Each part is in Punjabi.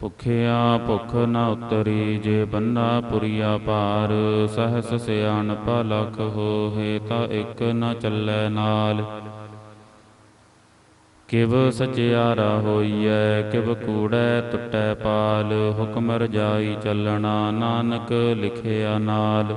ਭੁਖਿਆ ਭੁਖ ਨ ਉਤਰੀ, ਜੇ ਬੰਨਾ ਪੁਰੀਆ ਪਾਰ ਸਹਸ ਸਿਆਣਪ ਲਖ ਹੋਏ ਤਾਂ ਇੱਕ ਨ ਚੱਲੈ ਨਾਲ। ਕਿਵ ਸਚਿਆਰਾ ਹੋਈਐ ਕਿਵ ਕੂੜੈ ਟੁੱਟੈ ਪਾਲ ਹੁਕਮ ਰਜਾਈ ਚੱਲਣਾ, ਨਾਨਕ ਲਿਖਿਆ ਨਾਲ।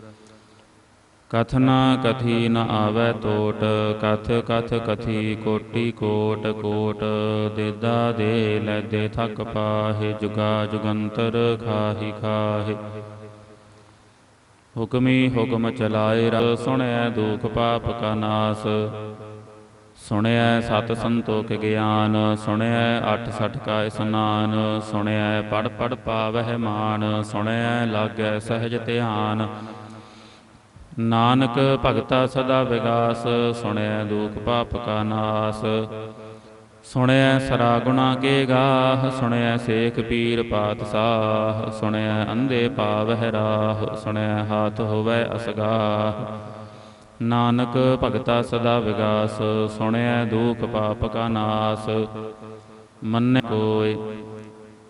ਕਥ ਨਾ ਕਥੀ ਨ ਆਵੈ ਤੋਟ, ਕਥ ਕਥ ਕਥੀ ਕੋਟੀ ਕੋਟ ਕੋਟ ਦੇਦਾ ਦੇ ਲੈਦੇ ਥਕ ਪਾਹੇ, ਜੁਗਾ ਜੁਗੰਤਰ ਖਾਹੀ ਖਾਹੇ। ਹੁਕਮੀ ਹੁਕਮ ਚਲਾਏ ਰ ਸੁਣੈ ਦੁਖ ਪਾਪ ਕਾ ਨਾਸ। ਸੁਣਿਆ ਸਤ ਸੰਤੋਖ ਗਿਆਨ ਸੁਣਿਆ ਅਠ ਸਠ ਕਾ ਇਸਨਾਨ। ਸੁਣਿਆ ਪੜ ਪੜ ਪਾਵਹਿ ਮਾਨ ਸੁਣਿਆ ਲਾਗੈ ਸਹਿਜ ਧਿਆਨ। ਨਾਨਕ ਭਗਤਾ ਸਦਾ ਵਿਗਾਸ ਸੁਣਿਆ ਦੁਖ ਪਾਪ ਕਾ ਨਾਸ। ਸੁਣਿਆ ਸਰਾ ਗੁਣਾ ਕੇ ਗਾਹ ਸੁਣਿਆ ਸੇਖ ਪੀਰ ਪਾਤਸ਼ਾਹ। ਸੁਣਿਆ ਅੰਧੇ ਪਾਵਹਿ ਰਾਹ ਸੁਣਿਆ ਹਾਥ ਹੋਵੇ ਅਸਗਾਹ। ਨਾਨਕ ਭਗਤਾ ਸਦਾ ਵਿਗਾਸ ਸੁਣਿਆ ਦੁਖ ਪਾਪ ਕਾ ਨਾਸ। ਮੰਨੈ ਕੋਇ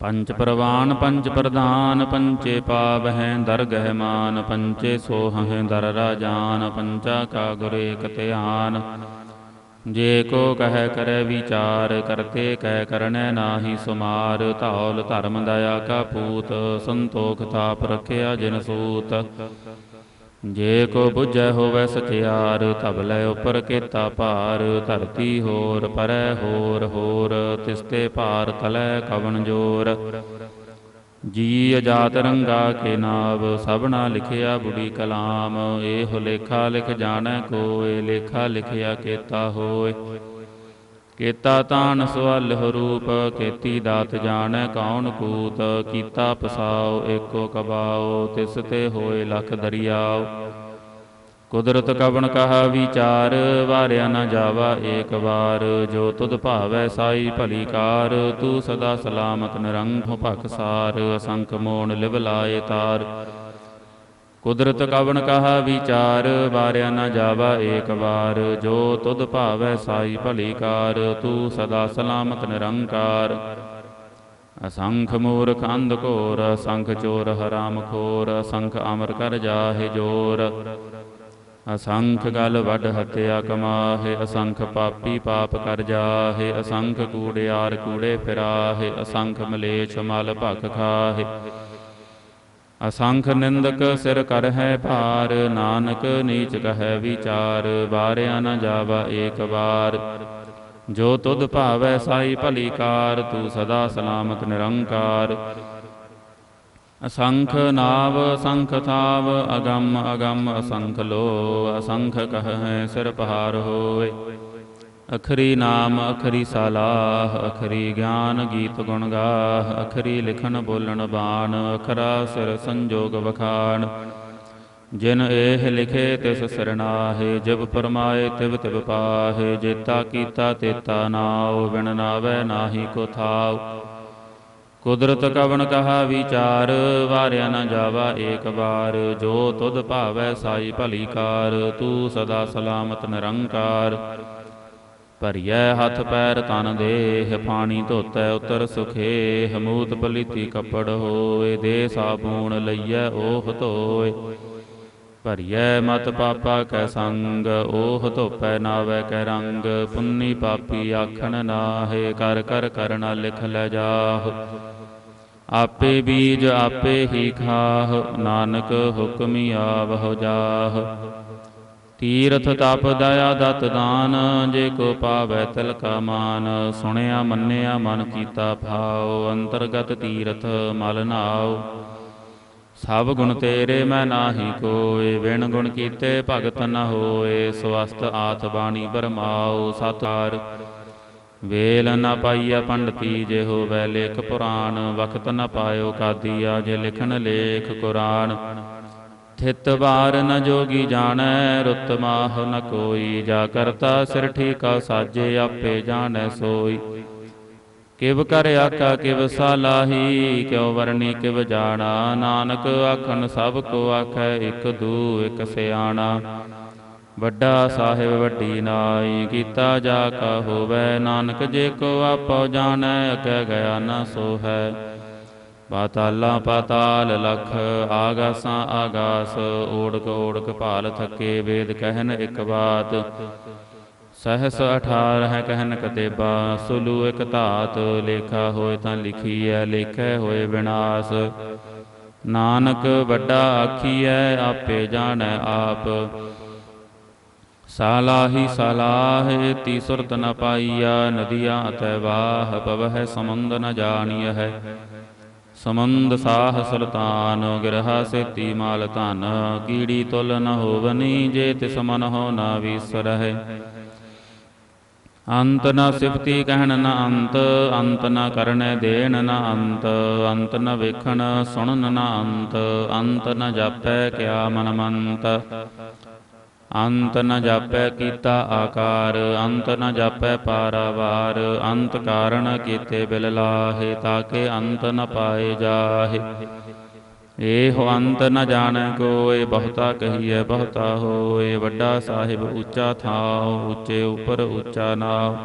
ਪੰਚ ਪ੍ਰਵਾਨ ਪੰਚ ਪ੍ਰਧਾਨ ਪੰਚੇ ਪਾਵਹਿ ਦਰਗਹਿ ਮਾਨ ਪੰਚੇ ਸੋਹਹਿ ਦਰ ਰਾਜਾਨ ਪੰਚਾ ਕਾ ਗੁਰ ਏਕ ਧਿਆਨ। ਜੇ ਕੋ ਕਹਿ ਕਰੈ ਵਿਚਾਰ, ਕਰਤੇ ਕਹਿ ਕਰਣੈ ਨਾਹੀ ਸੁਮਾਰ। ਧੌਲ ਧਰਮ ਦਇਆ ਕਾ ਪੂਤ, ਸੰਤੋਖ ਥਾਪ ਰਖਿਆ ਜਿਨ ਸੂਤ। ਜੇ ਕੋ ਬੁਝੈ ਹੋਵੈ ਸਚਿਆਰ ਤਬਲੇ ਉਪਰ ਕੇਤਾ ਭਾਰ। ਧਰਤੀ ਹੋਰ, ਪਰੈ ਹੋਰ ਹੋਰ ਤਿਸਤੇ ਭਾਰ ਤਲੈ ਕਵਣ ਜੋਰ। ਜੀ ਅਜਾਤ ਰੰਗਾ ਕੇ ਨਾਵ, ਸਭਨਾ ਲਿਖਿਆ ਬੁੜੀ ਕਲਾਮ। ਇਹੋ ਲੇਖਾ ਲਿਖ ਜਾਣੈ ਕੋਏ ਲੇਖਾ ਲਿਖਿਆ ਕੇਤਾ ਹੋਏ ਕੇਤਾ ਤਾਨ ਸਵਲ ਰੂਪ, ਕੇਤੀ ਦਾਤ ਜਾਣੈ ਕੌਣ ਕੂਤ, ਕੀਤਾ ਪਸਾਓ ਏਕੋ ਕਬਾਓ ਤਿਸ ਤੇ ਹੋਏ ਲਖ ਦਰਿਆਉ। ਕੁਦਰਤ ਕਵਣ ਕਹਾ ਵਿਚਾਰ, ਵਾਰਿਆ ਨਾ ਜਾਵਾ ਏਕ ਵਾਰ। ਜੋ ਤੁਧ ਭਾਵੈ ਸਾਈ ਭਲੀ ਕਾਰ, ਤੂੰ ਸਦਾ ਸਲਾਮਤ ਨਿਰੰਗ ਭਖਸਾਰ ਅਸੰਖ ਮੋਣ ਲਿਵ ਲਾਏ ਤਾਰ। ਕੁਦਰਤ ਕਵਨ ਕਹਾ ਵਿਚਾਰ, ਵਾਰਿਆ ਨਾ ਜਾਵਾ ਏਕ ਵਾਰ। ਜੋ ਤੁਧ ਭਾਵੈ ਸਾਈ ਭਲੀ ਕਾਰ, ਤੂੰ ਸਦਾ ਸਲਾਮਤ ਨਿਰੰਕਾਰ। ਅਸੰਖ ਮੂਰਖ ਅੰਧ ਘੋਰ, ਅਸੰਖ ਚੋਰ ਹਰਾਮ ਖੋਰ, ਅਸੰਖ ਅਮਰ ਕਰ ਜਾਹੇ ਜੋਰ। ਅਸੰਖ ਗਲ ਵੱਡ ਹਤਿਆ ਕਮਾਹੇ, ਅਸੰਖ ਪਾਪੀ ਪਾਪ ਕਰ ਜਾਹੇ, ਅਸੰਖ ਕੂੜਿਆਰ ਕੂੜੇ ਫਿਰਾਹੇ, ਅਸੰਖ ਮਲੇਛ ਮਲ ਭਖ ਖਾਹੇ। ਅਸੰਖ ਨਿੰਦਕ ਸਿਰ ਕਰ ਹੈ ਭਾਰ, ਨਾਨਕ ਨੀਚ ਕਹੈ ਵਿਚਾਰ, ਵਾਰਿਆ ਨਾ ਜਾਵਾ ਏਕ ਵਾਰ। ਜੋ ਤੁਧ ਭਾਵੈ ਸਾਈ ਭਲੀ ਕਾਰ, ਤੂੰ ਸਦਾ ਸਲਾਮਤ ਨਿਰੰਕਾਰ। ਅਸੰਖ ਨਾਵ ਸੰਖ ਥਾਵ, ਅਗੰਮ ਅਗੰਮ ਅਸੰਖ ਲੋ ਅਸੰਖ ਕਹੈ ਸਿਰ ਪਹਾਰ ਹੋਏ। ਅਖਰੀ ਨਾਮ, ਅਖਰੀ ਸਲਾਹ, ਅਖਰੀ ਗਿਆਨ ਗੀਤ ਗੁਣ ਗਾਹ, ਅਖਰੀ ਲਿਖਣ ਬੋਲਣ ਬਾਣ, ਅਖਰਾ ਸਿਰ ਸੰਜੋਗ ਵਖਾਣ। ਜਿਨ ਇਹ ਲਿਖੇ ਤਿਸ ਸਰਨਾਹੇ ਜਬ ਪਰਮਾਏ ਤਿਵ ਤਿਵ ਪਾਹੇ, ਜੇਤਾ ਕੀਤਾ ਤੇਤਾ ਨਾਉ ਵਿਣ ਨਾਵੇ ਨਾਹੀ ਕੋ ਥਾਉ। ਕੁਦਰਤ ਕਵਨ ਕਹਾ ਵਿਚਾਰ, ਵਾਰਿਆ ਨ ਜਾਵਾ ਏਕ ਵਾਰ। ਜੋ ਤੁਧ ਭਾਵੈ ਸਾਈ ਭਲੀ ਕਾਰ, ਤੂੰ ਸਦਾ ਸਲਾਮਤ ਨਿਰੰਕਾਰ। ਭਰੀਐ ਹੱਥ ਪੈਰ ਤਨ ਦੇਹ ਪਾਣੀ ਧੋਤੈ ਉਤਰ ਸੁਖੇ, ਹਮੂਤ ਪਲੀਤੀ ਕੱਪੜ ਹੋਏ, ਦੇ ਸਾਬੂਣ ਲਈਐ ਓਹ ਧੋਏ। ਭਰੀਐ ਮਤ ਪਾਪਾ ਕੈ ਸੰਗ, ਓਹ ਧੋਪੈ ਨਾਵੈ ਕੈ ਰੰਗ, ਪੁੰਨੀ ਪਾਪੀ ਆਖਣ ਨਾਹੇ, ਕਰ ਕਰ ਕਰਨਾ ਲਿਖ ਲੈ ਜਾਹ। ਆਪੇ ਬੀਜ ਆਪੇ ਹੀ ਖਾਹ, ਨਾਨਕ ਹੁਕਮੀ ਆਵਹੁ ਜਾਹ। ਤੀਰਥ ਤਪ ਦਇਆ ਦਤ ਦਾਨ ਜੇ ਕੋ ਪਾਵੈ ਤਿਲ ਕਾ ਮਾਨ। ਸੁਣਿਆ ਮੰਨਿਆ ਮਨ ਕੀਤਾ ਭਾਉ। ਅੰਤਰਗਤ ਤੀਰਥ ਮਲ ਨਾਉ। ਸਭ ਗੁਣ ਤੇਰੇ ਮੈਂ ਨਾਹੀ ਕੋਏ। ਵਿਣ ਗੁਣ ਕੀਤੇ ਭਗਤ ਨ ਹੋਏ। ਸਵਸਤ ਆਥ ਬਾਣੀ ਬਰਮਾਉ। ਸਤਾਰ ਵੇਲ ਨ ਪਾਈਆ ਪੰਡਤੀ ਜੇ ਹੋਵੈ ਲੇਖ ਪੁਰਾਣ। ਵਖਤ ਨ ਪਾਇਓ ਕਾਦੀਆ। ਜੇ ਲਿਖਣ ਲੇਖ ਕੁਰਾਨ। ਥਿਤ ਵਾਰ ਨ ਜੋਗੀ ਜਾਣੈ, ਰੁੱਤ ਮਾਹ ਨ ਕੋਈ। ਜਾ ਕਰਤਾ ਸਿਰ ਠੀਕਾ, ਸਾਜੇ ਆਪੇ ਜਾਣੈ ਸੋਈ। ਕਿਵ ਕਰ ਆਖਾ ਕਿਵ ਸਾਲਾਹੀ ਕਿਉ ਵਰਣੀ ਕਿਵ ਜਾਣਾ। ਨਾਨਕ ਆਖਣ, ਸਭ ਕੋ ਆਖੈ, ਇਕ ਦੂ, ਇਕ ਸਿਆਣਾ। ਵੱਡਾ ਸਾਹਿਬ ਵੱਡੀ ਨਾਈ, ਕੀਤਾ ਜਾ ਕਾ ਹੋਵੇ। ਨਾਨਕ ਜੇ ਕੋ ਆਪੋ ਜਾਣੈ ਅਕੈ ਗਿਆ ਨਾ ਸੋ ਹੈ ਪਾਤਾਲਾਂ ਪਾਤਾਲ ਲਖ, ਆਗਾਸਾਂ ਆਗਾਸ ਓੜਕ ਓੜਕ ਭਾਲ ਥਕੇ, ਵੇਦ ਕਹਿਨ ਇੱਕ ਬਾਤ। ਸਹਸ 18 ਕਹਿਨ ਕਤੇਬਾ, ਸੁਲੂ ਇਕ ਧਾਤ, ਲੇਖਾ ਹੋਏ ਤਾਂ ਲਿਖੀਐ, ਲੇਖੈ ਹੋਏ ਵਿਨਾਸ਼ ਨਾਨਕ ਵੱਡਾ ਆਖੀਐ, ਆਪੇ ਜਾਣੈ ਆਪ। ਸਾਲਾਹੀ ਸਾਲਾਹ ਤੀ ਸੁਰਤ ਨ ਪਾਈਆ ਨਦੀਆਂ ਅਤੈ ਵਾਹ, ਪਵਹਿ ਸਮੁੰਦ ਨ ਜਾਣੀਐ ਹੈ। ਸਮੰਦ ਸਾਹ ਸੁਲਤਾਨ ਗਿਰਹਾ ਸੇਤੀ ਮਾਲ ਧਨ ਕੀੜੀ ਤੁਲ ਨ ਹੋਵਨੀ ਜੇ ਤਿਸ ਮਨ ਹੋ ਨਾ ਵਿਸਰਹਿ। ਅੰਤ ਨ ਸਿਫਤੀ ਕਹਿਣ ਨ ਅੰਤ ਅੰਤ ਨ ਕਰਨੈ ਦੇਣ ਨ ਅੰਤ ਅੰਤ ਨ ਵੇਖਣ ਸੁਣਨ ਨ ਅੰਤ ਅੰਤ ਨ ਜਾਪੈ ਕਿਆ ਮਨ ਮੰਤ ਅੰਤ ਨ ਜਾਪੈ ਕੀਤਾ ਆਕਾਰ, ਅੰਤ ਨ ਜਾਪੈ ਪਾਰਾਵਾਰ, ਅੰਤ ਕਾਰਣ ਕੀਤੇ ਬਿਲ ਲਾਹੇ, ਤਾਕੇ ਅੰਤ ਨ ਪਾਏ ਜਾਹੇ। ਏਹੁ ਅੰਤ ਨ ਜਾਣੈ ਕੋਇ ਬਹੁਤਾ ਕਹੀਐ, ਬਹੁਤਾ ਹੋਏ, ਵੱਡਾ ਸਾਹਿਬ ਉੱਚਾ ਥਾਉ, ਉੱਚੇ ਉਪਰ ਉੱਚਾ ਨਾਉ।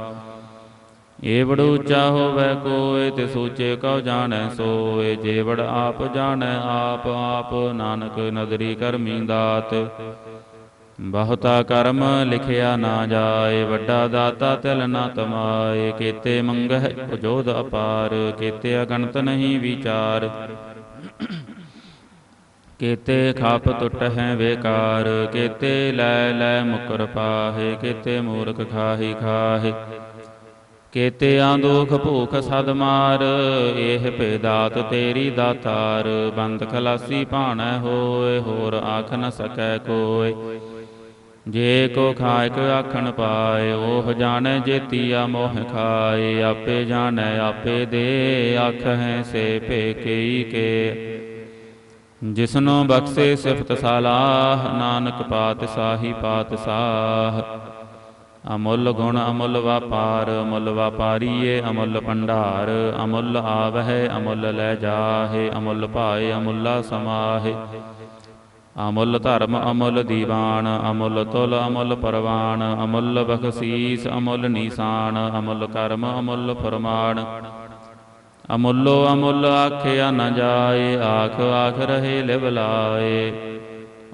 ਏਵੜ ਉੱਚਾ ਹੋਵੇ ਕੋਏ, ਤੇ ਸੋਚੇ ਕਉ ਜਾਣੈ ਸੋਏ। ਜੇਵੜ ਆਪ ਜਾਣੈ ਆਪ ਆਪ ਨਾਨਕ ਨਦਰੀ ਕਰਮੀ ਦਾਤ। ਬਹੁਤਾ ਕਰਮ ਲਿਖਿਆ ਨਾ ਜਾਏ, ਵੱਡਾ ਦਾਤਾ ਤਿਲ ਨਾ ਤਮਾਏ, ਕੀਤੇ ਮੰਗਹਿ ਉਜੋਦ ਅਪਾਰ, ਕੀਤੇ ਅਗਣਤ ਨਹੀਂ ਵਿਚਾਰ। ਕੀਤੇ ਖਾਪ ਟੁੱਟ ਹੈ ਵੇਕਾਰ ਕੀਤੇ ਲੈ ਲੈ ਮੁਕਰ ਪਾਹੇ, ਕੀਤੇ ਮੂਰਖ ਖਾਹੀ ਖਾਹੇ। ਕੀਤੇ ਆਂਦੋਖ ਭੂਖ ਸਦ ਮਾਰ, ਇਹ ਭੇਦਾਤ ਤੇਰੀ ਦਾਤਾਰ, ਬੰਦ ਖਲਾਸੀ ਭਾਣੈ ਹੋਏ, ਹੋਰ ਆਖ ਨ ਸਕੈ ਕੋਏ। ਜੇ ਕੋ ਖਾਇਕ ਆਖਣ ਪਾਏ ਉਹ ਜਾਣੈ ਜੇਤੀਆ ਮੋਹ ਖਾਏ ਆਪੇ ਜਾਣੈ, ਆਪੇ ਦੇ ਆਖ ਹੈ ਸੇ ਭੇਕਈ ਕੇ। ਜਿਸਨੋ ਬਖਸ਼ੇ ਸਿਫਤ ਸਾਲਾਹ, ਨਾਨਕ ਪਾਤ ਸਾਹੀ ਪਾਤ ਸਾਹ। ਅਮੁੱਲ ਗੁਣ ਅਮੁੱਲ ਵਪਾਰ, ਅਮੁੱਲ ਵਪਾਰੀਏ ਅਮੁੱਲ ਭੰਡਾਰ, ਅਮੁੱਲ ਆਵਹਿ, ਅਮੁੱਲ ਲੈ ਜਾਹੇ, ਅਮੁੱਲ ਭਾਏ, ਅਮੁੱਲਾ ਸਮਾਹੇ। ਅਮੁੱਲ ਧਰਮ, ਅਮੁੱਲ ਦੀਵਾਨ, ਅਮੁੱਲ ਤੁਲ, ਅਮੁੱਲ ਪਰਵਾਨ, ਅਮੁੱਲ ਬਖਸ਼ੀਸ, ਅਮੁੱਲ ਨੀਸਾਨ, ਅਮੁੱਲ ਕਰਮ, ਅਮੁੱਲ ਫਰਮਾਨ। ਅਮੁੱਲੋ ਅਮੁੱਲ ਆਖਿਆ ਨ ਜਾਏ, ਆਖ ਆਖ ਰਹੇ ਲਿਵ ਲਾਏ।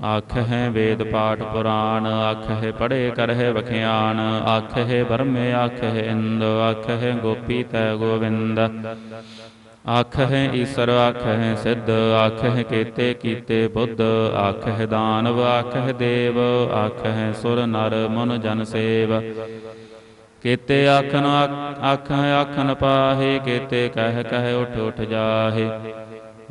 ਆਖ ਹੈ ਵੇਦ ਪਾਠ ਪੁਰਾਣ, ਆਖ ਹੈ ਪੜੇ ਕਰਹਿ ਵਖਿਆਨ। ਆਖ ਹੈ ਬਰਮੇ ਆਖ ਹੈ ਇੰਦ, ਆਖ ਹੈ ਗੋਪੀ ਤੈ ਗੋਵਿੰਦ। ਆਖ ਹੈ ਈਸਰ ਆਖ ਹੈ ਸਿੱਧ ਆਖ ਹੈ ਕੀਤੇ ਬੁੱਧ ਆਖ ਹੈ ਦਾਨਵ ਆਖ ਦੇਵ ਆਖ ਹੈ ਸੁਰ ਨਰ ਮਨ ਜਨ ਸੇਵ। ਕੀਤੇ ਆਖਨ ਆਖ ਹੈ ਆਖਨ ਪਾਹੇ, ਕੀਤੇ ਕਹਿ ਕਹਿ ਉਠ ਉਠ ਜਾਹੇ।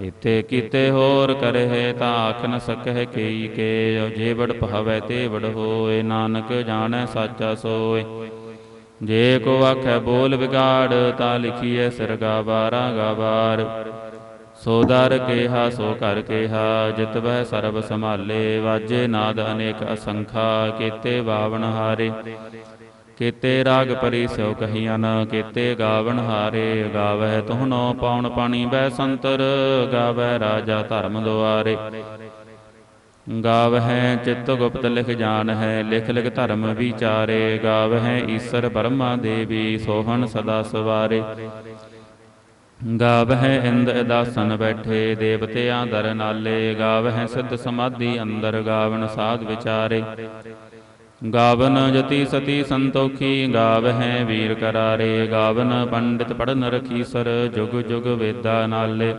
ਇਤੇ ਕੀਤੇ ਹੋਰ ਕਰਹਿ ਤਾਂ ਆਖ ਨ ਸਕਹਿ ਕੇਈ ਕੇ ਜੇ ਵਡ ਭਾਵੈ ਤੇ ਵਡ ਹੋਏ, ਨਾਨਕ ਜਾਣੈ ਸਾਚਾ ਸੋਏ। ਜੇ ਕੋ ਆਖੈ ਬੋਲ ਵਿਗਾੜ, ਤਾਂ ਲਿਖੀਐ ਸਿਰ ਗਾਵਾਰਾਂ ਗਾਵਾਰ। ਸੋ ਦਰ ਕੇਹਾ, ਸੋ ਕਰ ਕੇਹਾ, ਜਿਤ ਬਹਿ ਸਰਬ ਸੰਭਾਲੇ। ਵਾਜੇ ਨਾਦ ਅਨੇਕ ਅਸੰਖਾ, ਕੀਤੇ ਬਾਵਨ ਹਾਰੇ। ਕੀਤੇ ਰਾਗ ਪਰੀ ਸਿਉ ਕਹੀਆਂ ਕੀਤੇ ਗਾਵਨ ਹਾਰੇ। ਗਾਵਹਿ ਤੁਹਨੋ ਪਾਉਣ ਪਾਣੀ ਬੈ ਸੰਤਰ ਗਾਵੈ ਰਾਜਾ ਧਰਮ ਦੁਆਰੇ। ਗਾਵਹਿ ਚਿਤ ਗੁਪਤ ਲਿਖ ਜਾਣ ਹੈ ਲਿਖ ਲਿਖ ਧਰਮ ਵਿਚਾਰੇ। ਗਾਵਹਿ ਈਸਰ ਬਰਮਾ ਦੇਵੀ, ਸੋਹਣ ਸਦਾ ਸਵਾਰੇ। ਗਾਵਹਿ ਇੰਦ ਅਦਾਸਨ ਬੈਠੇ, ਦੇਵਤਿਆਂ ਦਰ ਨਾਲੇ। ਗਾਵ ਹੈ ਸਿੱਧ ਸਮਾਧੀ ਅੰਦਰ ਗਾਵਨ ਸਾਧ ਵਿਚਾਰੇ। ਗਾਵਨ ਜਤੀ ਸਤੀ ਸੰਤੋਖੀ ਗਾਵ ਹੈ ਵੀਰ ਕਰਾਰੇ। ਗਾਵਨ ਪੰਡਿਤ ਪੜਨ ਰਖੀ ਸਰ ਜੁਗ ਜੁਗ ਵੇਦਾ ਨਾਲੇ।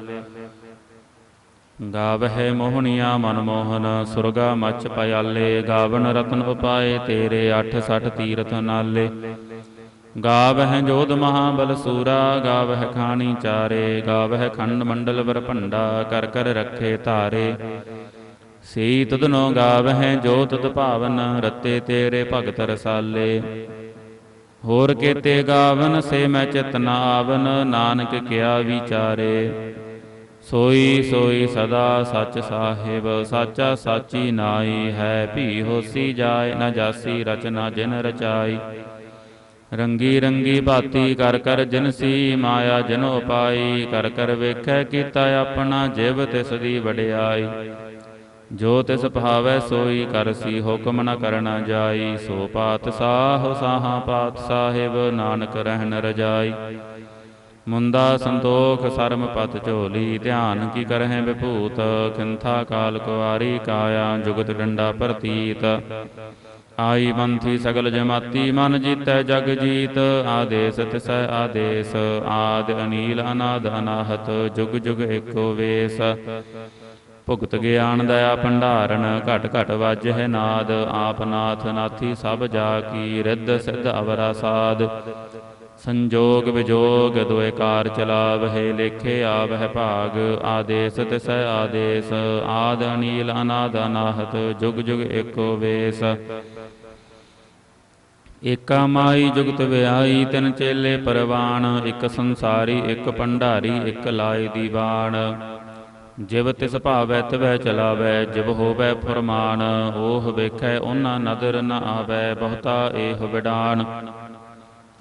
ਗਾਵਹਿ ਮੋਹਣੀਆਂ ਮਨ ਮੋਹਨ, ਸੁਰਗਾ ਮਚ ਪਿਆਲੇ, ਗਾਵਨ ਰਤਨ ਉਪਾਏ ਤੇਰੇ 68 ਤੀਰਥ ਨਾਲੇ। ਗਾਵਹਿ ਜੋਧ ਮਹਾਬਲ ਸੂਰਾ, ਗਾਵਹਿ ਖਾਣੀ ਚਾਰੇ, ਗਾਵਹਿ ਖੰਡ ਮੰਡਲ ਵਰ ਭੰਡਾ, ਕਰ ਕਰ ਰੱਖੇ ਧਾਰੇ। ਸੀ ਤੁਧਨੋ ਗਾਵਹਿ ਜੋ ਤੁਧ ਭਾਵਨ, ਰਤੇ ਤੇਰੇ ਭਗਤ ਰਸਾਲੇ। ਹੋਰ ਕੇਤੇ ਗਾਵਨ, ਸੇ ਮੈਂ ਚਿਤਨਾ ਆਵਨ, ਨਾਨਕ ਕਿਆ ਵਿਚਾਰੇ। ਸੋਈ ਸੋਈ ਸਦਾ ਸੱਚ ਸਾਹਿਬ, ਸਾਚਾ ਸਾਚੀ ਨਾਈ ਹੈ। ਭੀ ਹੋਸੀ ਜਾਏ, ਨ ਜਾਸੀ ਰਚਨਾ ਜਿਨ ਰਚਾਈ। ਰੰਗੀ ਰੰਗੀ ਬਾਤੀ ਕਰ ਕਰ ਜਿਨਸੀ ਮਾਇਆ ਜਿਨ ਪਾਈ ਕਰ ਕਰ ਵੇਖੈ ਕੀਤਾ ਆਪਣਾ ਜਿਵ ਤਿਸ ਦੀ ਵਡਿਆਈ। ਜੋ ਤਿਸ ਭਾਵੈ ਸੋਈ ਕਰਸੀ ਹੁਕਮ ਨ ਕਰਨਾ ਜਾਈ। ਸੋ ਪਾਤ ਸਾਹ ਸਾਹਾ ਪਾਤ ਸਾਹਿਬ ਨਾਨਕ ਰਹਿਣ ਰਜਾਈ। ਮੁੰਦਾ ਸੰਤੋਖ ਸਰਮ ਪਤ ਝੋਲੀ, ਧਿਆਨ ਕੀ ਕਰਹਿ ਵਿਭੂਤ, ਖਿੰਥਾ ਕਾਲ ਕੁਵਾਰੀ ਕਾਇਆ, ਜੁਗਤ ਡੰਡਾ ਪ੍ਰਤੀਤ। ਆਈ ਮੰਥੀ ਸਗਲ ਜਮਾਤੀ, ਮਨ ਜੀਤੈ ਜਗ ਜੀਤ। ਆਦੇਸ ਤਿਸੈ ਆਦੇਸ, ਆਦ ਅਨੀਲ ਅਨਾਦ ਅਨਾਹਤ, ਜੁਗ ਜੁਗ ਏਕੋ ਵੇਸ। ਭੁਗਤ ਗਿਆਨ ਦਇਆ ਭੰਡਾਰਨ, ਘਟ ਘਟ ਵਾਜਹਿ ਨਾਦ। ਆਪ ਨਾਥ ਨਾਥੀ ਸਭ ਜਾ ਕੀ, ਰਿੱਧ ਸਿਧ ਅਵਰਾ ਸਾਧ। ਸੰਜੋਗ ਵਿਜੋਗ ਦੋਇ ਕਾਰ ਚਲਾਵਹਿ, ਲੇਖੇ ਆਵਹਿ ਭਾਗ, ਆਦੇਸ ਤਿਸੈ ਆਦੇਸ, ਆਦ ਅਨੀਲ ਅਨਾਦ ਅਨਾਹਤ, ਜੁਗ ਜੁਗ ਏਕੋ ਵੇਸ। ਏਕਾ ਮਾਈ ਜੁਗਤ ਵਿਆਈ, ਤਿਨ ਚੇਲੇ ਪਰਵਾਣ, ਇੱਕ ਸੰਸਾਰੀ, ਇੱਕ ਭੰਡਾਰੀ ਇੱਕ ਲਾਏ ਦੀਵਾਨ। ਜਿਵ ਤਿਸ ਭਾਵੈ ਤਵੈ ਚਲਾਵੈ, ਜਿਵ ਹੋਵੈ ਫਰਮਾਨ, ਓਹ ਵੇਖੈ ਉਹਨਾਂ ਨਦਰ ਨ ਆਵੈ, ਬਹੁਤਾ ਏਹ ਵਿਡਾਨ।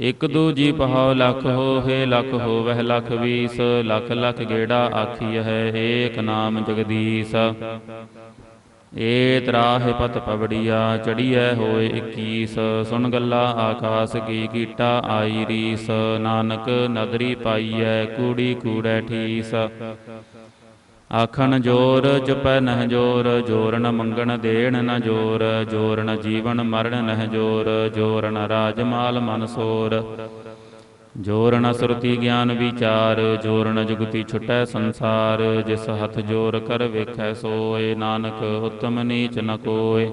ਇਕ ਦੂਜੀ ਪਹਾਉ ਲਖ ਹੋਏ ਲਖ ਹੋਵਹਿ, ਲਖ ਵੀਸ, ਲਖ ਲਖ ਗੇੜਾ ਆਖੀ ਹੈ ਏਕ ਨਾਮ ਜਗਦੀਸ਼। ਏ ਤਰਾਹਿ ਪਤ ਪਵੜੀਆ, ਚੜੀਐ ਹੋਏ 21 ਸੁਣ ਗੱਲਾ ਆਕਾਸ ਕੀ ਕੀਟਾ ਆਈ ਰੀਸ। ਨਾਨਕ ਨਦਰੀ ਪਾਈਐ, ਕੂੜੀ ਕੂੜੈ ਠੀਸ। ਆਖਣ ਜੋਰ ਚੁਪੈ ਨਹ ਜੋਰ ਜੋਰ ਨ ਮੰਗਣ ਦੇਣ ਨ ਜੋਰ ਜੋਰ ਨ ਜੀਵਨ ਮਰਨ ਨਹ ਜੋਰ ਜੋਰ ਨ ਰਾਜ ਮਾਲ ਮਨ ਸੋਰ। ਜੋਰ ਨ ਸੁਰਤੀ ਗਿਆਨ ਵਿਚਾਰ, ਜੋਰ ਨ ਜੁਗਤੀ ਛੁਟੈ ਸੰਸਾਰ, ਜਿਸ ਹੱਥ ਜੋਰ ਕਰ ਵੇਖੈ ਸੋਏ, ਨਾਨਕ ਉਤਮ ਨੀਚ ਨ ਕੋਏ।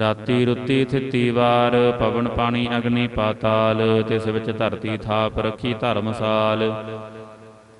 ਰਾਤੀ ਰੁੱਤੀ ਥਿੱਤੀ ਵਾਰ, ਪਵਨ ਪਾਣੀ ਅਗਨੀ ਪਾਤਾਲ, ਤਿਸ ਵਿੱਚ ਧਰਤੀ ਥਾਪ ਰਖੀ ਧਰਮਸਾਲ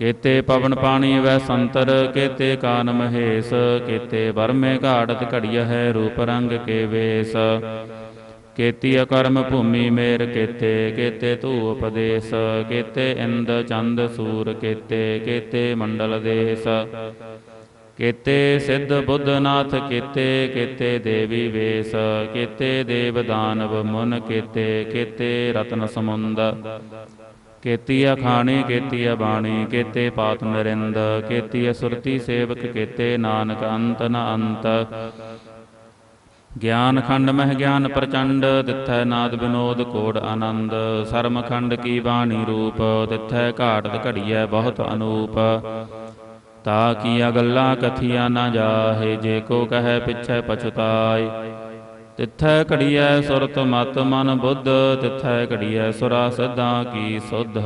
ਕੇਤੇ ਪਵਨ ਪਾਣੀ ਵੈ ਸੰਤਰ, ਕੇਤੇ ਕਾਨ ਮਹੇਸ਼, ਕੇਤੇ ਵਰਮੇ ਘਾੜਤ ਘੜੀਆ ਹੈ ਰੂਪ ਰੰਗ ਕੇ ਵੇਸ। ਕੇਤੀ ਅਕਰਮ ਭੂਮੀ ਮੇਰ ਕੇਤੇ ਕੇਤੇ ਤੂ ਉਪਦੇਸ ਕੇਤੇ ਇੰਦ ਚੰਦ ਸੂਰ ਕੇਤੇ ਕੇਤੇ ਮੰਡਲ ਦੇਸ। ਕੇਤੇ ਸਿੱਧ ਬੁੱਧਨਾਥ ਕੇਤੇ ਕੇਤੇ ਦੇਵੀ ਵੇਸ, ਕੇਤੇ ਦੇਵ ਦਾਨਵ ਮੁਨ ਕੇਤੇ ਕੇਤੇ ਰਤਨ ਸਮੁੰਦ। ਕੇਤੀ ਅਖਾਣੀ ਕੇਤੀ ਬਾਣੀ, ਕੇਤੇ ਪਾਤ ਨਰਿੰਦ ਕੇਤੀ ਸੁਰਤੀ ਸੇਵਕ, ਕੇਤੇ ਨਾਨਕ, ਅੰਤ ਨ ਅੰਤ। ਗਿਆਨ ਖੰਡ ਮਹਿ ਗਿਆਨ ਪ੍ਰਚੰਡ, ਤਿੱਥੈ ਨਾਦ ਬਿਨੋਦ ਕੋੜ ਆਨੰਦ। ਸਰਮ ਖੰਡ ਕੀ ਬਾਣੀ ਰੂਪ, ਤਿੱਥੈ ਘਾਟਤ ਘੜੀਐ ਬਹੁਤ ਅਨੂਪ। ਤਾ ਕੀਆ ਗੱਲਾਂ ਕਥੀਆਂ ਨਾ ਜਾਹੇ, ਜੇ ਕੋ ਕਹੈ ਪਿਛੈ ਪਛਤਾਏ। ਤਿੱਥੈ ਘੜੀਐ ਸੁਰਤ ਮਤ ਮਨ ਬੁੱਧ, ਤਿੱਥੈ ਘੜੀਐ ਸੁਰਾ ਸਦਾ ਕੀ ਸੁਧ।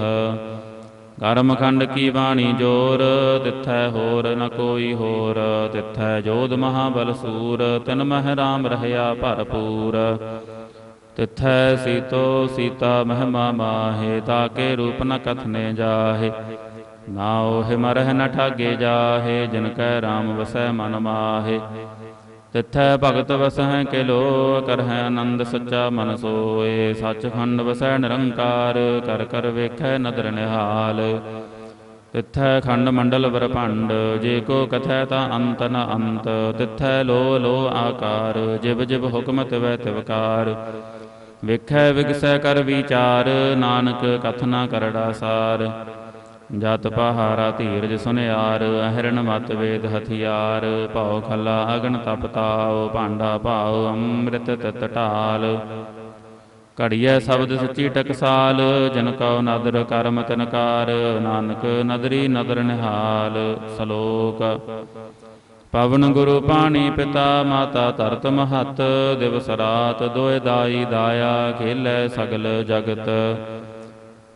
ਕਰਮ ਖੰਡ ਕੀ ਬਾਣੀ ਜੋਰ, ਤਿੱਥੈ ਹੋਰ ਨ ਕੋਈ ਹੋਰ। ਤਿੱਥੈ ਜੋਧ ਮਹਾਬਲ ਸੂਰ, ਤਿਨ ਮਹਿ ਰਾਮ ਰਹਿਆ ਭਰਪੂਰ। ਤਿੱਥੈ ਸੀਤੋ ਸੀਤਾ ਮਹਿਮਾ ਮਾਹੇ, ਤਾਕੇ ਰੂਪ ਨ ਕਥਨੇ ਜਾਹੇ। ਨਾ ਉਹ ਮਰਹਿ ਨ ਠਾਗੇ ਜਾਹੇ, ਜਿਨ ਕੈ ਰਾਮ ਵਸੈ ਮਨ ਮਾਹੇ। ਤਿੱਥੈ ਭਗਤ ਵਸਹਿ ਕਿਲੋ ਲੋ ਕਰਹਿ ਆਨੰਦ ਸੱਚਾ ਮਨ ਸੋਏ ਸੱਚਖੰਡ ਵਸੈ ਨਿਰੰਕਾਰ, ਕਰ ਕਰ ਵੇਖੈ ਨਦਰ ਨਿਹਾਲ। ਤਿੱਥੈ ਖੰਡ ਮੰਡਲ ਬ੍ਰਹਮੰਡ ਜੇ ਕੋ ਕਥੈ ਤਾ ਅੰਤ ਨ ਅੰਤ। ਤਿੱਥੈ ਲੋ ਲੋ ਆਕਾਰ ਜਿਬ ਜਿਬ ਹੁਕਮ ਤਿਵੈ ਤਿਵਕਾਰ ਵੇਖੈ ਵਿਗਸੈ ਕਰ ਵਿਚਾਰ, ਨਾਨਕ ਕਥਨਾ ਕਰੜਾ ਸਾਰ। ਜਤ ਪਹਾਰਾ ਧੀਰਜ ਸੁਨਿਆਰ, ਅਹਿਰਣ ਮਤ ਵੇਦ ਹਥਿਆਰ, ਭਉ ਖੱਲਾ ਅਗਨ ਤਪਤਾਉ ਭਾਂਡਾ ਭਾਉ ਅੰਮ੍ਰਿਤ ਤਤ ਢਾਲ। ਘੜੀਐ ਸ਼ਬਦ ਸੱਚੀ ਟਕਸਾਲ, ਜਨ ਕਉ ਨਦਰ ਕਰਮ ਤਨਕਾਰ, ਨਾਨਕ ਨਦਰੀ ਨਦਰ ਨਿਹਾਲ, ਸ਼ਲੋਕ। ਪਵਨ ਗੁਰੂ ਪਾਣੀ ਪਿਤਾ, ਮਾਤਾ ਧਰਤ ਮਹਤ, ਦਿਵਸ ਰਾਤ ਦੋਇ ਦਾਈ ਦਾਇਆ, ਖੇਲੇ ਸਗਲ ਜਗਤ।